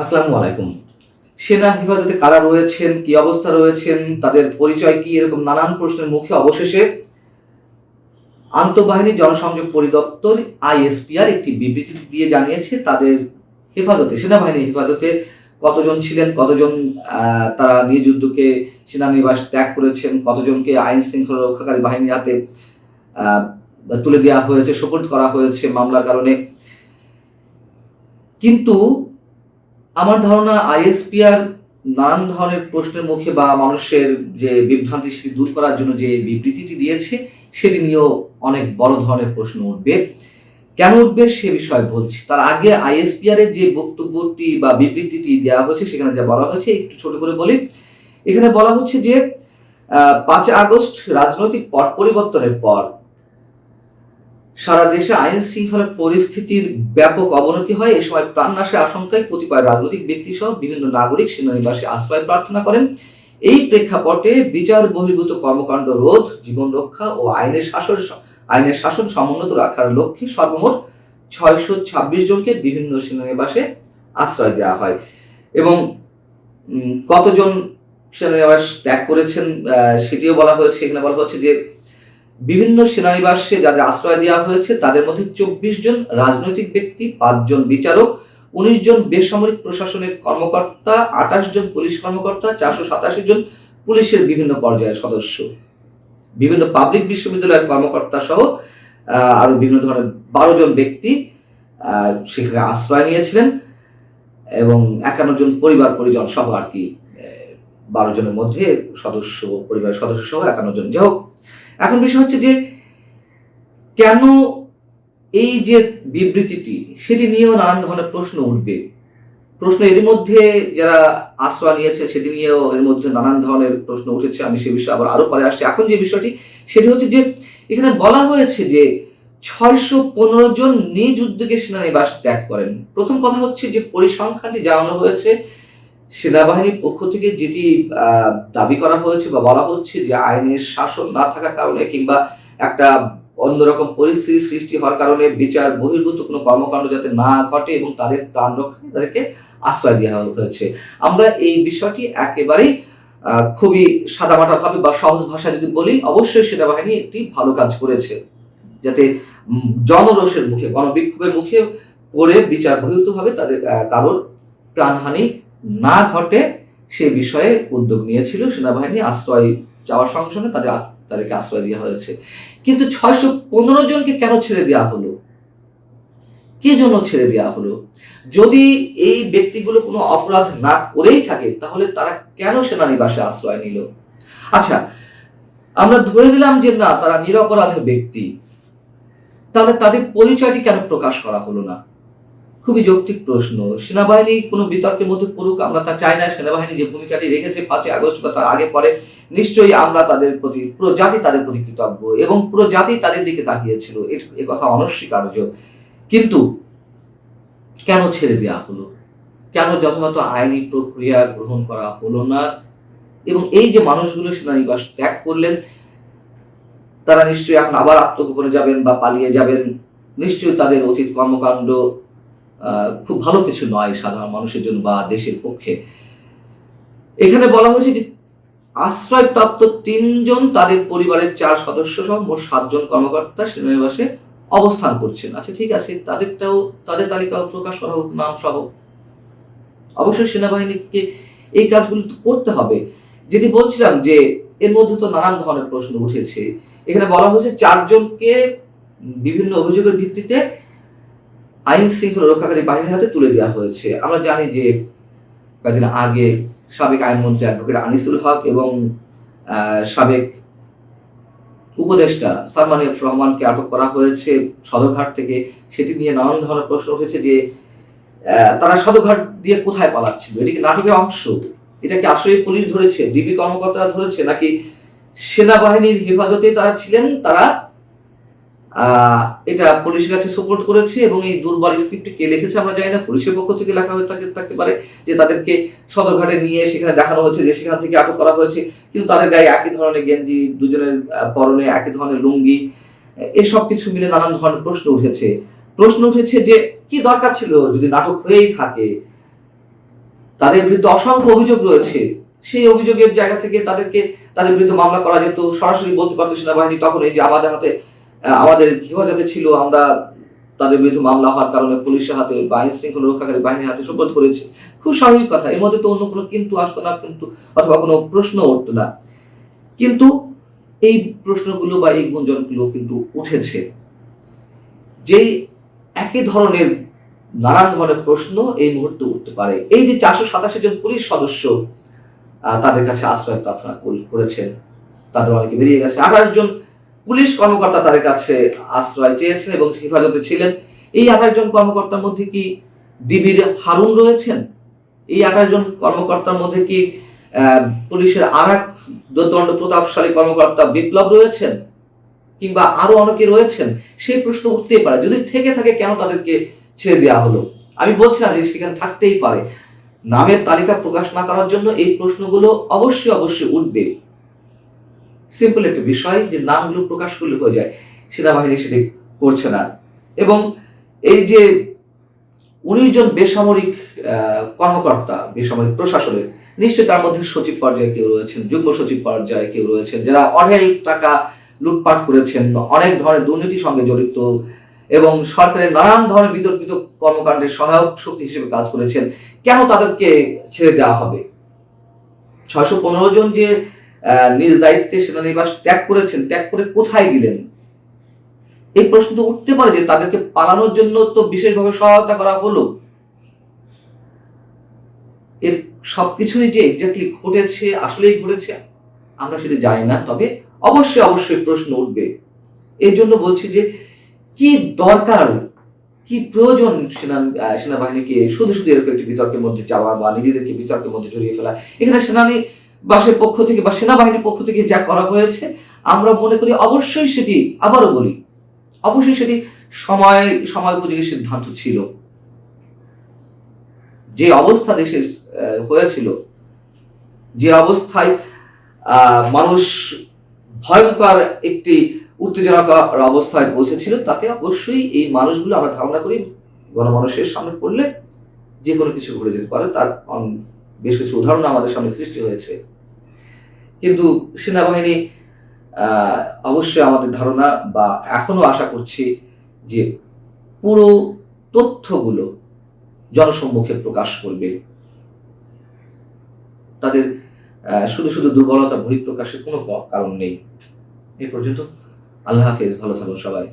আসসালামু আলাইকুম। সেনা হেফাজতে কারা রয়েছেন, কি অবস্থা রয়েছেন, তাদের পরিচয় কি, এরকম নানান প্রশ্নের মুখে অবশেষে আন্তঃবাহিনী জনসংযোগ পরিদপ্তর আইএসপিআর একটি বিবৃতি দিয়ে জানিয়েছে, তাদের হেফাজতে, সেনাবাহিনীর হেফাজতে কতজন ছিলেন, কতজন তারা নিজ উদ্যোগে সেনানিবাস ত্যাগ করেছেন, কতজনকে আইন শৃঙ্খলা রক্ষাকারী বাহিনীর হাতে তুলে দেওয়া হয়েছে, সোপর্দ করা হয়েছে মামলার কারণে। কিন্তু আমার ধারণা আইএসপিআর নানান ধরনের প্রশ্নের মুখে বা মানুষের যে বিভ্রান্তি সেটি দূর করার জন্য যে বিবৃতিটি দিয়েছে, সেটি নিয়েও অনেক বড় ধরনের প্রশ্ন উঠবে। কেন উঠবে সে বিষয়ে বলছি। তার আগে আইএসপিআর এর যে বক্তব্যটি বা বিবৃতিটি দেওয়া হয়েছে, সেখানে যা বলা হয়েছে, একটু ছোট করে বলি। এখানে বলা হচ্ছে যে পাঁচ আগস্ট রাজনৈতিক পট পরিবর্তনের পর সারা দেশে আইন শৃঙ্খলা পরিস্থিতির ব্যাপক অবনতি হয়। এ সময় প্রাণনাশের আশঙ্কায় কতিপয় রাজনৈতিক ব্যক্তি সহ বিভিন্ন নাগরিক, সেনানিবাসে আশ্রয় প্রার্থনা করেন। এই প্রেক্ষাপটে বিচার বহির্ভূত কর্মকাণ্ড রোধ, জীবন রক্ষা ও আইনের শাসন আইনের শাসন সমুন্নত রাখার লক্ষ্যে সর্বমোট ছয়শো ছাব্বিশ জনকে বিভিন্ন সেনানিবাসে আশ্রয় দেওয়া হয় এবং কতজন সেনানিবাস ত্যাগ করেছেন সেটিও বলা হয়েছে এখানে বলা হচ্ছে যে বিভিন্ন সেনানিবাসে যাদের আশ্রয় দেওয়া হয়েছে তাদের মধ্যে চব্বিশ জন রাজনৈতিক ব্যক্তি পাঁচজন বিচারক উনিশ জন বেসামরিক প্রশাসনের কর্মকর্তা আঠাশ জন পুলিশ কর্মকর্তা চারশো সাতাশি জন পুলিশের বিভিন্ন পর্যায়ের সদস্য। বিভিন্ন পাবলিক বিশ্ববিদ্যালয়ের কর্মকর্তা সহ আহ, আরও বিভিন্ন ধরনের বারো জন ব্যক্তি সেখানে আশ্রয় নিয়েছিলেন এবং একান্ন জন পরিবার পরিজন সহ আর কি বারো জনের মধ্যে সদস্য পরিবারের সদস্য সহ একান্ন জন। যাই হোক এখন বিষয় হচ্ছে যে, কেন এই যে বিবৃতিটি, সেটি নিয়েও নানান ধরনের প্রশ্ন উঠবে। প্রশ্ন এর মধ্যে যারা আশ্রয় নিয়েছে, সেটি নিয়েও এর মধ্যে নানান ধরনের প্রশ্ন উঠেছে। আমি সে বিষয়ে আবার আরও পরে আসছি। এখন যে বিষয়টি, সেটি হচ্ছে যে, এখানে বলা হয়েছে যে, ছয়শো পনেরো জন নিজ উদ্যোগে সেনানিবাস ত্যাগ করেন। প্রথম কথা হচ্ছে যে, পরিসংখ্যানটি জানানো হয়েছে সেনাবাহিনীর পক্ষ থেকে যেটি দাবি করা হয়েছে বা বলা হচ্ছে যে আইনের শাসন না থাকার কারণে কিংবা একটা অন্যরকম পরিস্থিতি সৃষ্টি হওয়ার কারণে বিচার বহির্ভূত কোনো কর্মকাণ্ড যাতে না ঘটে এবং তাদের প্রাণ রক্ষায় তাদেরকে আশ্রয় দেওয়া হয়েছে। আমরা এই বিষয়টি একেবারেই খুবই সাদামাটা ভাবে বা সহজ ভাষায় যদি বলি, অবশ্যই সেনাবাহিনী একটি ভালো কাজ করেছে। যাতে জনরোষের মুখে, গণবিক্ষোভের মুখে পড়ে বিচার বহির্ভূত ভাবে তাদের কারোর প্রাণহানি না ঘটে সে বিষয়ে উদ্যোগ নিয়েছিল সেনাবাহিনী আশ্রয় যাওয়ার সঙ্গে সঙ্গে তাদের তাদেরকে আশ্রয় দেওয়া হয়েছে। কিন্তু ছয়শো পনেরো জনকে কেন ছেড়ে দেওয়া হলো? কে জন্য ছেড়ে দেওয়া হলো? যদি এই ব্যক্তিগুলো কোনো অপরাধ না করেই থাকে, তাহলে তারা কেন সেনানিবাসে আশ্রয় নিল? আচ্ছা আমরা ধরে নিলাম যে না, তারা নিরপরাধ ব্যক্তি। তাহলে তাদের পরিচয়টি কেন প্রকাশ করা হলো না? খুবই যৌক্তিক প্রশ্ন। সেনাবাহিনী কোনো বিতর্কের মধ্যে পড়ুক, আমরা তা চাই না। সেনাবাহিনী যে ভূমিকাটি রেখেছে পাঁচই আগস্ট বা তার আগে পরে, নিশ্চয়ই আমরা তাদের প্রতি পুরো জাতি তাদের প্রতি কৃতজ্ঞ এবং পুরো জাতি তাদের দিকে তাকিয়েছিল। এ- কথা অনস্বীকার্য। কিন্তু কেন ছেড়ে দেওয়া হলো? কেন যথাযথ আইনি প্রক্রিয়া গ্রহণ করা হলো না? এবং এই যে মানুষগুলো সেনানিবাস ত্যাগ করলেন, তারা নিশ্চয়ই এখন আবার আত্মগোপনে যাবেন বা পালিয়ে যাবেন। নিশ্চয়ই তাদের অতীত কর্মকাণ্ড খুব ভালো কিছু নয় সাধারণ মানুষের জন্য বা দেশের পক্ষে। এখানে বলা হয়েছে যে আশ্রয়প্রাপ্ত তিনজন তাদের পরিবারের চার সদস্য সহ মোট সাতজন কর্মকর্তা সেনানিবাসে অবস্থান করছেন। আচ্ছা ঠিক আছে, তাদেরটাও, তাদের তালিকাও প্রকাশ করা হোক, নাম সহ। অবশ্যই সেনাবাহিনীকে এই কাজগুলো করতে হবে। যেটি বলছিলাম যে এর মধ্যে তো নানান ধরনের প্রশ্ন উঠেছে। এখানে বলা হয়েছে চারজনকে বিভিন্ন অভিযোগের ভিত্তিতে আইন শৃঙ্খলা রক্ষাকারী বাহিনীর হাতে তুলে দেওয়া হয়েছে। আমরা জানি যে কয়েকদিন আগে সাবেক আইনমন্ত্রী অ্যাডভোকেট আনিসুল হক এবং সাবেক উপদেষ্টা সালমান এফ রহমানকে আটক করা হয়েছে সদরঘাট থেকে। সেটি নিয়ে নানান ধরনের প্রশ্ন উঠেছে যে তারা সদরঘাট দিয়ে কোথায় পালাচ্ছিল? এটি কি নাটকের অংশ? এটা কি আসলে পুলিশ ধরেছে? ডিবি কর্মকর্তারা ধরেছে? নাকি সেনাবাহিনীর হেফাজতে তারা ছিলেন? তারা এটা পুলিশের কাছে সুপোর্ট করেছে এবং এই দুর্বল স্ক্রিপ্টে কে লিখেছে আমরা জানি না। পুলিশের পক্ষ থেকে লেখা হয়ে থাকে থাকতে পারে যে তাদেরকে সদরঘাটে নিয়ে সেখানে দেখানো হয়েছে যে সেখান থেকে আটক করা হয়েছে। কিন্তু তাদের গায়ে একই ধরনের গেঞ্জি, দুজনের পরনে একই ধরনের লুঙ্গি এসব কিছু মিলে নানান ধরনের প্রশ্ন উঠেছে। প্রশ্ন উঠেছে যে কি দরকার ছিল? যদি নাটক হয়েই থাকে, তাদের বিরুদ্ধে অসংখ্য অভিযোগ রয়েছে। সেই অভিযোগের জায়গা থেকে তাদেরকে তাদের বিরুদ্ধে মামলা করা যেত। সরাসরি বলতে পারতো সেনাবাহিনী তখন এই যে আমাদের হাতে আমাদের হেফাজতে ছিল, আমরা তাদের বিরুদ্ধে মামলা হওয়ার কারণে পুলিশের হাতে বা আইন শৃঙ্খলা রক্ষাকারী বাহিনীর হাতে সুপোধ করেছে। খুব স্বাভাবিক কথা, এর মধ্যে তো অন্য কোনো কিন্তু আসতো না, কিন্তু অথবা কোনো প্রশ্ন উঠতো না। কিন্তু এই প্রশ্নগুলো বা এই গুঞ্জনগুলো কিন্তু উঠেছে। যেই একই ধরনের, নানান ধরনের প্রশ্ন এই মুহূর্তে উঠতে পারে। এই যে চারশো সাতাশি জন পুলিশ সদস্য তাদের কাছে আশ্রয় প্রার্থনা কর- করেছেন, তাদের অনেকে বেরিয়ে গেছে। আঠাশ জন পুলিশ কর্মকর্তা তাদের কাছে আশ্রয় চেয়েছেন এবং হেফাজতে ছিলেন। এই আঠাশ জন কর্মকর্তার মধ্যে কি ডিবির হারুন রয়েছেন? এই আঠাশ জন কর্মকর্তার মধ্যে কি পুলিশের আর এক দণ্ড প্রতাপশালী কর্মকর্তা বিপ্লব রয়েছেন? কিংবা আরও অনেকে রয়েছেন? সেই প্রশ্ন উঠতেই পারে। যদি থেকে থাকে, কেন তাদেরকে ছেড়ে দেওয়া হলো? আমি বলছি না যে সেখানে থাকতেই পারে। নামের তালিকা প্রকাশ না করার জন্য এই প্রশ্নগুলো অবশ্যই অবশ্যই উঠবে। সিম্পল একটা বিষয় যে নামগুলো প্রকাশ করলে হয়ে যায়, সেনাবাহিনী সেটি করছে না। এবং এই যে উনিশ জন বেসামরিক কর্মকর্তা, বেসামরিক প্রশাসনের, নিশ্চয়ই তার মধ্যে সচিব পর্যায়ে কেউ রয়েছেন, যুগ্ম সচিব পর্যায়ে কেউ রয়েছেন, যারা অঢেল টাকা লুটপাট করেছেন অনেক ধরনের দুর্নীতির সঙ্গে জড়িত এবং সরকারের নানান ধরনের বিতর্কিত কর্মকাণ্ডের সহায়ক শক্তি হিসেবে কাজ করেছেন, কেন তাদেরকে ছেড়ে দেওয়া হবে? ছয়শো পনেরো জন যে নিজ দায়িত্বে সেনানিবাস ত্যাগ করেছেন। ত্যাগ করে কোথায় গেলেন এই প্রশ্ন তো উঠতে পারে যে তাদেরকে পালানোর জন্য তো বিশেষভাবে সহায়তা করা হলো। এর সবকিছুই যে এক্স্যাক্টলি ঘটেছে, আসলেই ঘটেছে, আমরা সেটা জানি না। তবে অবশ্যই অবশ্যই প্রশ্ন উঠবে। এই জন্য বলছি যে, কি দরকার, কি প্রয়োজন সেনা সেনাবাহিনীকে? শুধু শুধু এরকম একটি বিতর্কের মধ্যে যাওয়া বা নিজেদেরকে বিতর্কের মধ্যে জড়িয়ে ফেলা। এখানে সেনানি বাসের পক্ষ থেকে বা সেনাবাহিনীর পক্ষ থেকে যা করা হয়েছে, আমরা মনে করি অবশ্যই সেটি, আবারও বলি, অবশ্যই সেটি সময় সময় উপযোগী সিদ্ধান্ত ছিল। যে অবস্থা দেশের হয়েছিল, যে অবস্থায় মানুষ ভয়ঙ্কর একটি উত্তেজনাকর অবস্থায় পৌঁছেছিল, তাতে অবশ্যই এই মানুষগুলো আমরা ধারণা করি, গণমানুষের সামনে পড়লে যে কোনো কিছু ঘটে যেতে পারে, তার বেশ কিছু উদাহরণ আমাদের সামনে সৃষ্টি হয়েছে। কিন্তু সেনাবাহিনী অবশ্যই আমাদের ধারণা বা এখনও আশা করছি যে পুরো তথ্যগুলো জনসম্মুখে প্রকাশ করবে। তাদের শুধু শুধু দুর্বলতা বহিঃপ্রকাশের কোনো কারণ নেই। এ পর্যন্ত আল্লাহ হাফেজ, ভালো থাকুন সবাই।